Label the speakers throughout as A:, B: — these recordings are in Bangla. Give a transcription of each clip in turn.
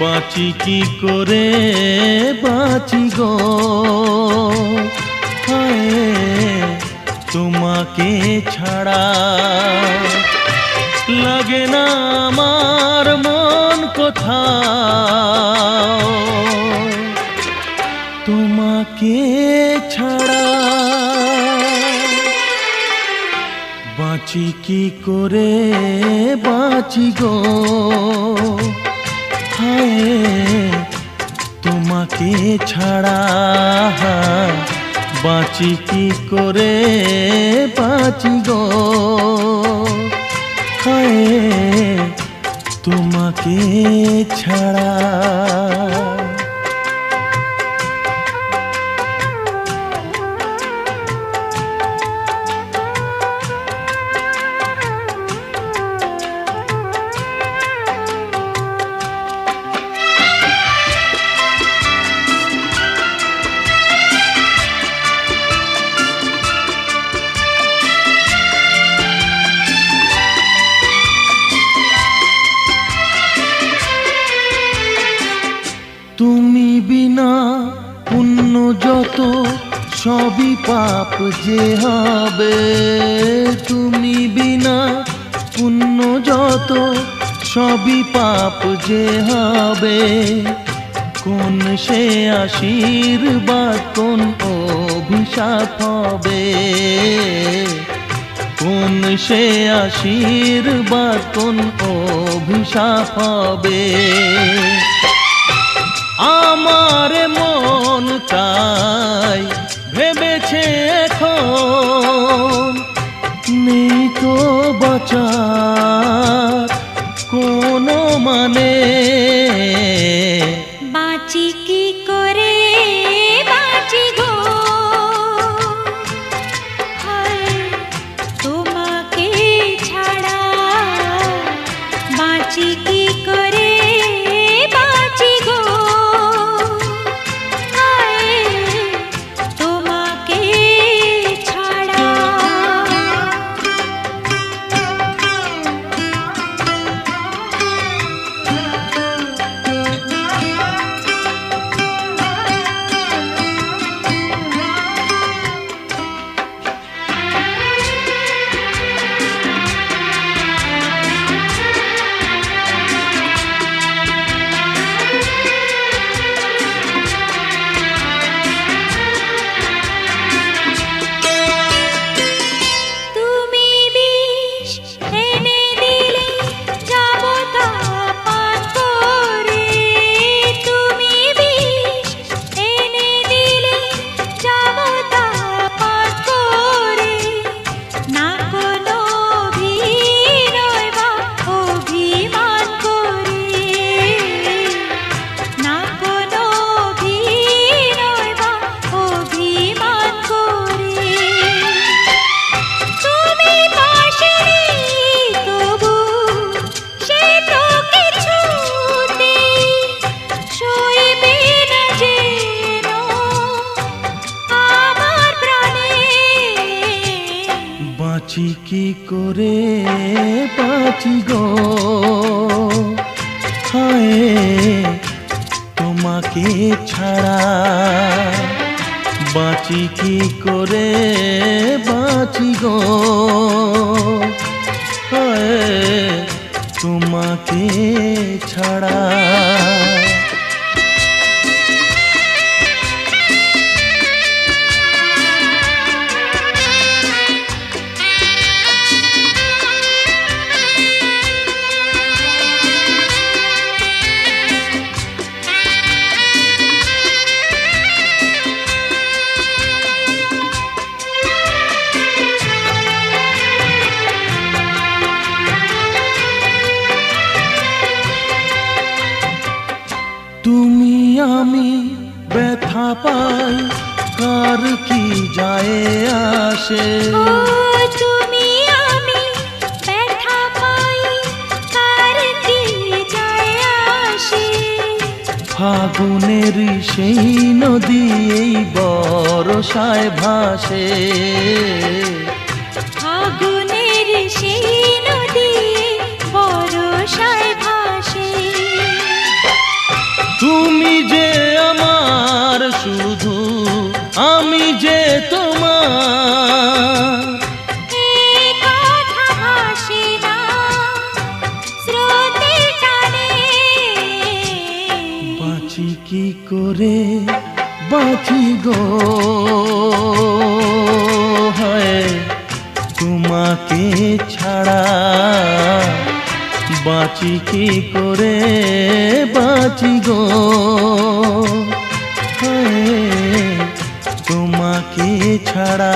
A: বাঁচি কি করে? বাঁচি গো। তোমাকে ছাড়া লাগে না আমার মন কোথাও। তোমাকে ছাড়া বাঁচি কি করে? বাঁচি গো। হায় তোমাকে ছাড়া বাঁচি কি করে? বাঁচি গো হায় তোমাকে ছাড়া যে হবে তুমি বিনা পুণ্য যত, সবই পাপ যে হবে। কোন সে আশীর্বাদ, কোন অভিশাপ হবে? কোন সে আশীর্বাদ, কোন অভিশাপ হবে? আমার মন তাই ভেবেছে এখন নেই তো বাঁচার
B: তোমাকে ছাড়া বাঁচি কি করে? বাঁচি গো। তোমাকে ছাড়া
A: ফাগুনের সেই নদী এই বরসায় ভাসে।
B: ফাগুনের সেই নদী
A: বরসায় করে বাঁচি গো। হয় তোমাকে ছাড়া বাঁচি কি করে বাঁচি গো? তোমাকে ছাড়া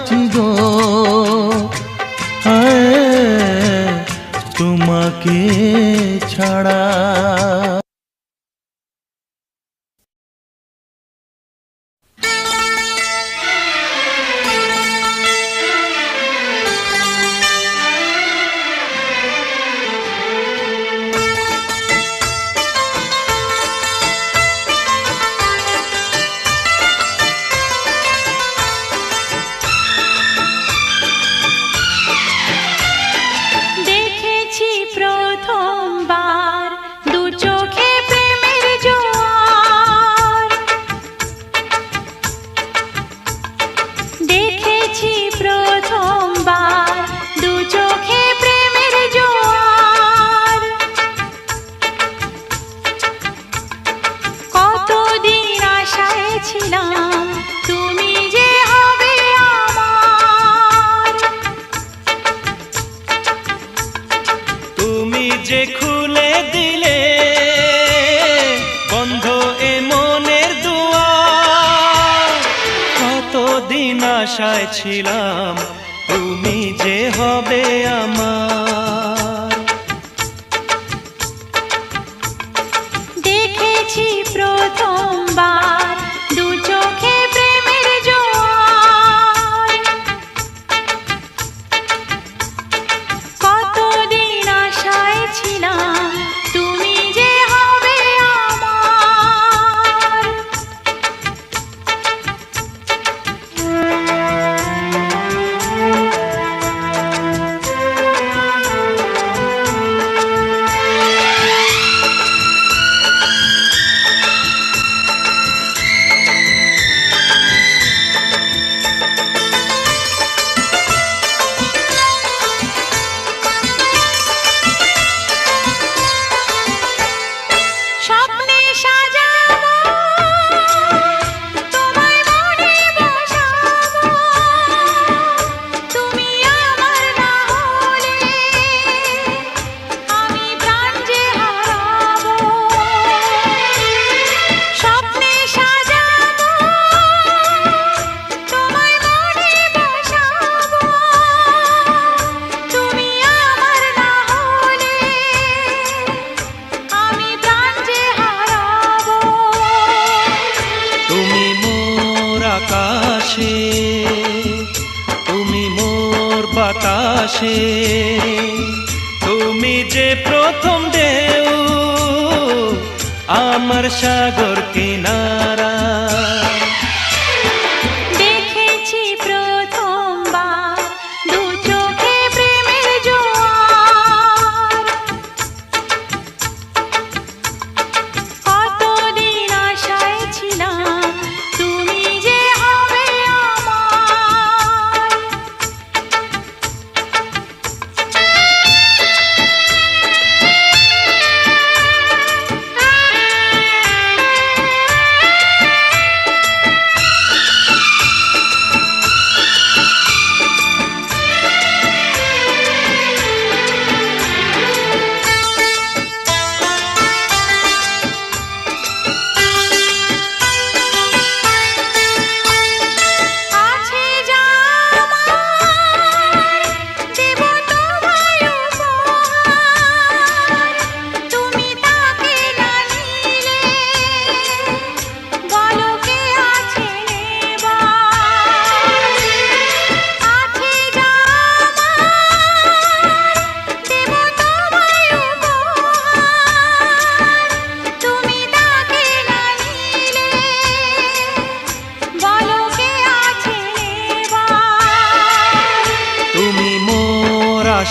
B: बाचो है আশায় ছিলাম তুমি যে হবে আমার। দেখেছি প্রথমবার। তুমি যে
C: প্রথম দেউ আমার সাগর কিনারা।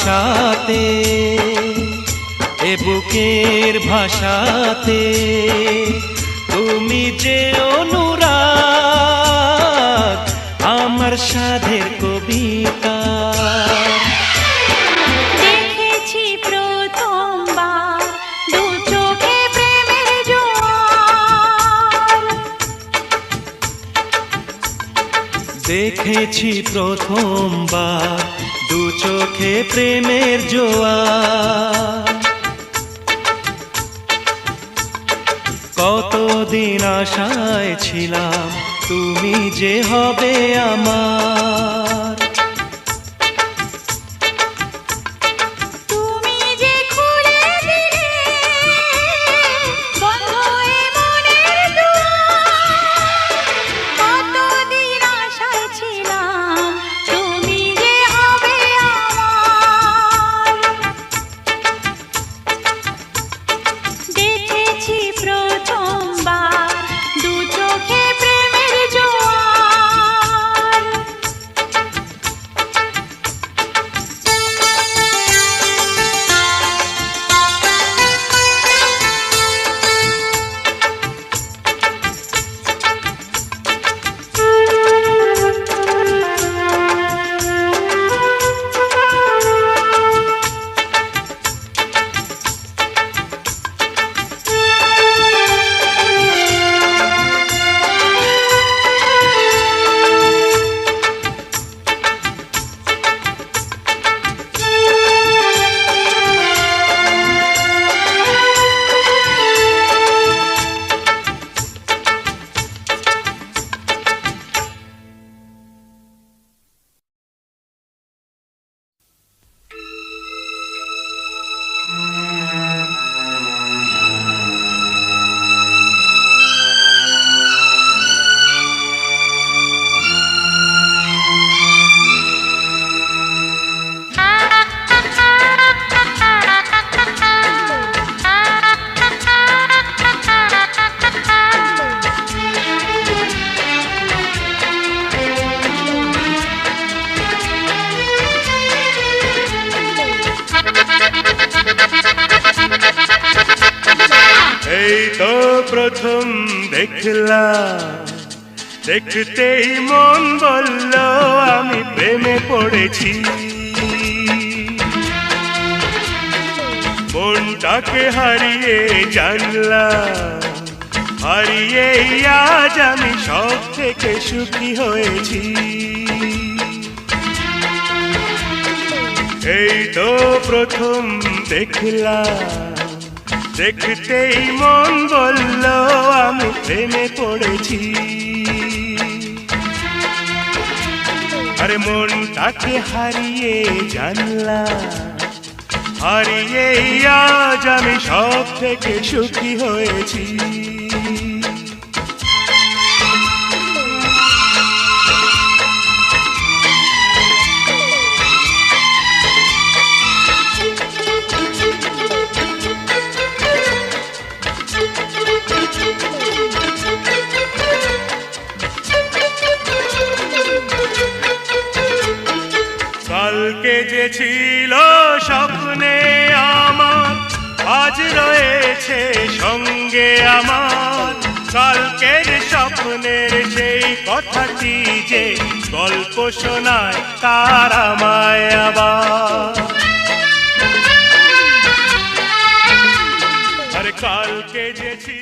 B: আশাতে এ বুকের ভাষাতে তুমি যে অনুরাগ আমার সাধের কবিতা।
C: দেখেছি প্রথমবার দু চোখে প্রেমের জোয়ার।
B: কতদিন আশায় ছিলাম তুমি যে হবে আমার।
D: দেখলাম দেখতেই মন বলল, আমি প্রেমে পড়েছি। মনটাকে হারিয়ে জানলাম হারিয়ে আজ আমি সব থেকে সুখী হয়েছি। এই তো প্রথম দেখলাম দেখতেই মন বলল, আমি প্রেমে পড়েছি। আরে মনটাকে হারিয়ে জানলাম হারিয়ে আজ আমি সব থেকে সুখী হয়েছি। যে স্বপ্নে আমার। আজ রয়েছে সঙ্গে আমার। কালকের স্বপ্নের সেই কথাটি যে গল্প শোনায় তার আমায় আবার। আরে কালকে যে ছিল